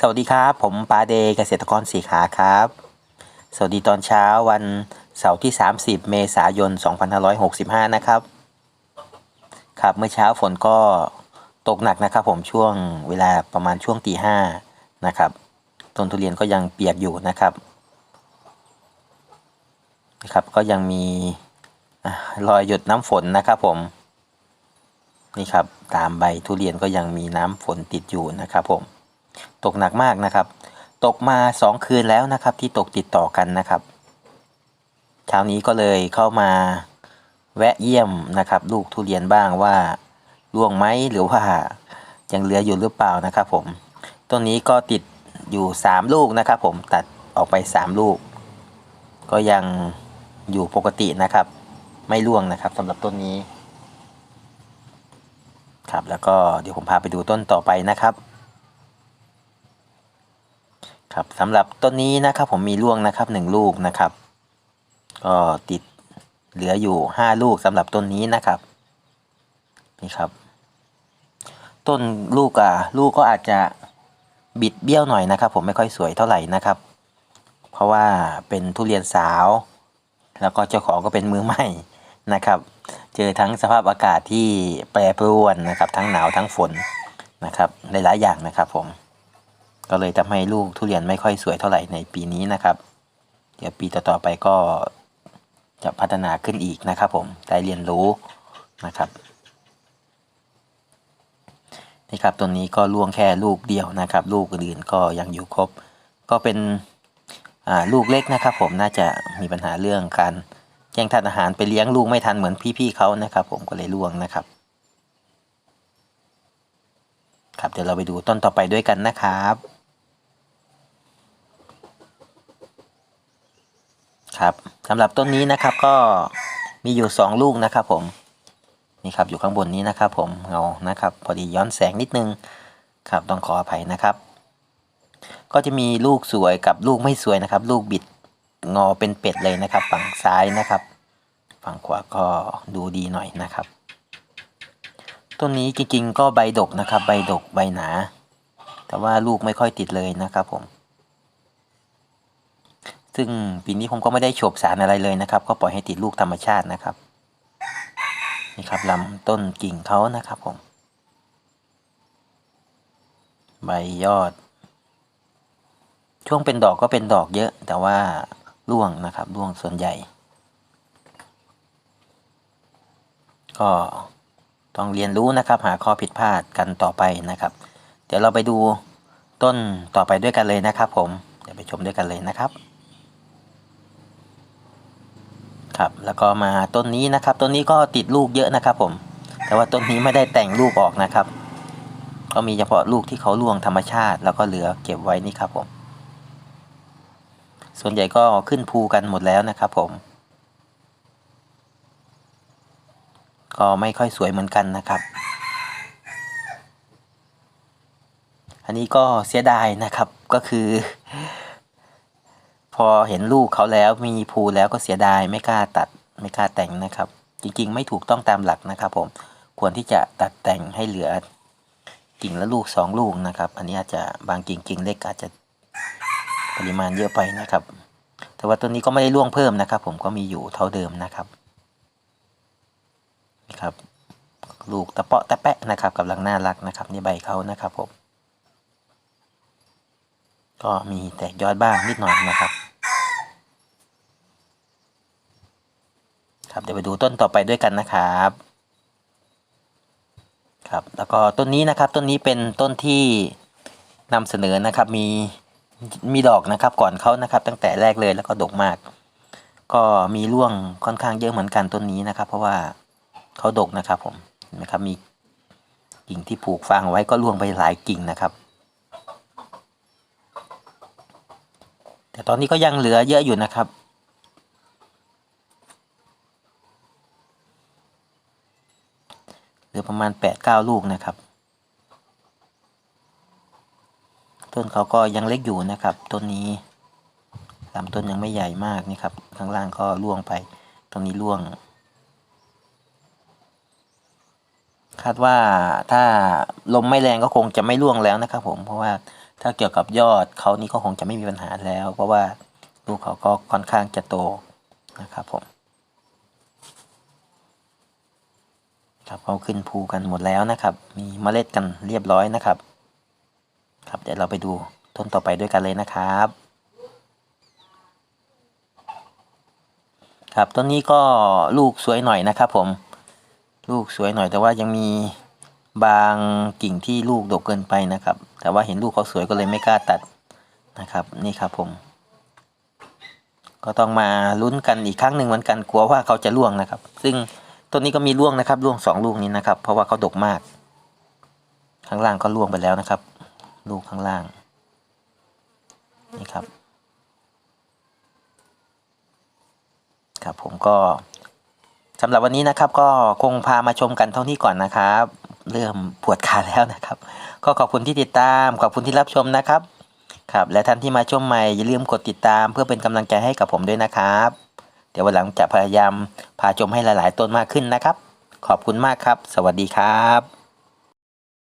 สวัสดีครับ ผมปาเดเกษตรกรสีขาครับ สวัสดีตอนเช้าวันเสาร์ที่ 30 เมษายน 2565 นะครับ ครับเมื่อเช้าฝนก็ตกหนักนะครับ ผมช่วงเวลาประมาณช่วงตีห้านะครับต้นทุเรียนก็ยังเปียกอยู่นะครับนะครับ ก็ยังมีอรอยหยดน้ำฝนนะครับผมนี่ครับตามใบทุเรียนก็ยังมีน้ำฝนติดอยู่นะครับผม ตกหนักมากนะครับ ตกมาสองคืนแล้วนะครับที่ตกติดต่อกันนะครับเช้านี้ก็เลยเข้ามาแวะเยี่ยมนะครับ ลูกทุเรียนบ้างว่าร่วงไหมหรือว่ายังเหลืออยู่หรือเปล่านะครับ ผมต้นนี้ก็ติดอยู่สามลูกนะครับ ผมตัดออกไปสามลูก ก็ยังอยู่ปกตินะครับ ไม่ร่วงนะครับสำหรับต้นนี้ครับแล้วก็เดี๋ยวผมพาไปดูต้นต่อไปนะครับ ครับสำหรับต้นนี้นะครับผมมีร่วงนะครับหนึ่งลูกนะครับ ก็ติดเหลืออยู่ห้าลูกสำหรับต้นนี้นะครับนี่ครับ ต้นลูกอะลูกก็อาจจะบิดเบี้ยวหน่อยนะครับ ผมไม่ค่อยสวยเท่าไหร่นะครับ เพราะว่าเป็นทุเรียนสาว แล้วก็เจ้าของก็เป็นมือใหม่นะครับ เจอทั้งสภาพอากาศที่แปรปรวนนะครับ ทั้งหนาวทั้งฝนนะครับหลายๆอย่างนะครับผม ก็เลยทำให้ลูกทุเรียนไม่ค่อยสวยเท่าไหร่ในปีนี้นะครับ เดี๋ยวปีต่อๆไปก็จะพัฒนาขึ้นอีกนะครับ ผมได้เรียนรู้นะครับนี่ครับตัวนี้ก็ล่วงแค่ลูกเดียวนะครับ ลูกอื่นก็ยังอยู่ครบ ก็เป็นลูกเล็กนะครับ ผมน่าจะมีปัญหาเรื่องการแย่งทานอาหารไปเลี้ยงลูกไม่ทันเหมือนพี่ๆเขานะครับ ผมก็เลยล่วงนะครับ ครับเดี๋ยวเราไปดูต้นต่อไปด้วยกันนะครับ ครับสำหรับต้นนี้นะครับก็มีอยู่สองลูกนะครับผมนี่ครับอยู่ข้างบนนี้นะครับ ผมเงานะครับ พอดีย้อนแสงนิดนึงครับต้องขออภัยนะครับ ก็จะมีลูกสวยกับลูกไม่สวยนะครับ ลูกบิดงอเป็นเป็ดเลยนะครับ ฝั่งซ้ายนะครับ ฝั่งขวาก็ดูดีหน่อยนะครับต้นนี้จริงๆก็ใบดกนะครับ ใบดกใบหนา แต่ว่าลูกไม่ค่อยติดเลยนะครับผม ซึ่งปีนี้ผมก็ไม่ได้โฉบสารอะไรเลยนะครับ ก็ปล่อยให้ติดลูกธรรมชาตินะครับ นี่ครับลำต้นกิ่งเขานะครับผม ใบยอด ช่วงเป็นดอกก็เป็นดอกเยอะ แต่ว่าร่วงนะครับร่วงส่วนใหญ่ ก็ต้องเรียนรู้นะครับหาข้อผิดพลาดกันต่อไปนะครับ เดี๋ยวเราไปดูต้นต่อไปด้วยกันเลยนะครับผม เดี๋ยวไปชมด้วยกันเลยนะครับ ครับแล้วก็มาต้นนี้นะครับ ต้นนี้ก็ติดลูกเยอะนะครับ ผม แต่ว่าต้นนี้ไม่ได้แต่งลูกออกนะครับ ก็มีเฉพาะลูกที่เขาล่วงธรรมชาติ แล้วก็เหลือเก็บไว้นี่ครับผม ส่วนใหญ่ก็ขึ้นภูกันหมดแล้วนะครับ ผม ก็ไม่ค่อยสวยเหมือนกันนะครับ อันนี้ก็เสียดายนะครับก็คือ พอเห็นลูกเขาแล้วมีภูแล้วก็เสียดายไม่กล้าตัดไม่กล้าแต่งนะครับ จริงๆ ไม่ถูกต้องตามหลักนะครับ ผมควรที่จะตัดแต่งให้เหลือกิ่งละลูกสองลูกนะครับ อันนี้อาจจะบางกิ่งกิ่งเล็กอาจจะปริมาณเยอะไปนะครับ แต่ว่าตัวนี้ก็ไม่ได้ล่วงเพิ่มนะครับ ผมก็มีอยู่เท่าเดิมนะครับนี่ครับ ลูกตะเปาะตะแปะนะครับกำลังน่ารักนะครับนี่ใบเขานะครับผมก็มีแตกยอดบ้างนิดหน่อยนะครับ ครับเดี๋ยวไปดูต้นต่อไปด้วยกันนะครับครับแล้วก็ต้นนี้นะครับต้นนี้เป็นต้นที่นำเสนอนะครับมีมีดอกนะครับก่อนเขานะครับ ตั้งแต่แรกเลยแล้วก็ดกมาก ก็มีร่วงค่อนข้างเยอะเหมือนกันต้นนี้นะครับ เพราะว่าเขาดกนะครับผมเห็นไหมครับมีกิ่งที่ผูกฟางไว้ก็ร่วงไปหลายกิ่งนะครับ แต่ตอนนี้ก็ยังเหลือเยอะอยู่นะครับ เห ลือประมาณแปดเก้าลูกนะครับ ต้นเขาก็ยังเล็กอยู่นะครับ ต้นนี้ลำต้นยังไม่ใหญ่มากนี่ครับ ข้างล่างก็ร่วงไป ตรงนี้ร่วง คาดว่าถ้าลมไม่แรงก็คงจะไม่ร่วงแล้วนะครับ ผม เพราะว่าถ้าเกี่ยวกับยอดเขานี่ก็คงจะไม่มีปัญหาแล้ว เพราะว่าลูกเขาก็ค่อนข้างจะโตนะครับผม ครับเขาขึ้นภูกันหมดแล้วนะครับ มีเมล็ดกันเรียบร้อยนะครับ ครับเดี๋ยวเราไปดูต้นต่อไปด้วยกันเลยนะครับ ครับต้นนี้ก็ลูกสวยหน่อยนะครับผมลูกสวยหน่อยแต่ว่ายังมีบางกิ่งที่ลูกดกเกินไปนะครับ แต่ว่าเห็นลูกเขาสวยก็เลยไม่กล้าตัดนะครับ นี่ครับผม ก็ต้องมาลุ้นกันอีกครั้งหนึ่งเหมือนกันกลัวว่าเขาจะร่วงนะครับ ซึ่ง ต้นนี้ก็มีร่วงนะครับร่วงสองลูกนี้นะครับ เพราะว่าเขาดกมาก ข้างล่างก็ร่วงไปแล้วนะครับ ลูกข้างล่าง นี่ครับ ครับผมก็สำหรับวันนี้นะครับก็คงพามาชมกันเท่านี้ก่อนนะครับ เริ่มปวดขาแล้วนะครับ ก็ขอบคุณที่ติดตามขอบคุณที่รับชมนะครับ ครับ และท่านที่มาชมใหม่อย่าลืมกดติดตามเพื่อเป็นกำลังใจให้กับผมด้วยนะครับ เดี๋ยววันหลังจะพยายามพาชมให้หลาย ๆ ต้นมากขึ้นนะครับ ขอบคุณมากครับ สวัสดีครับ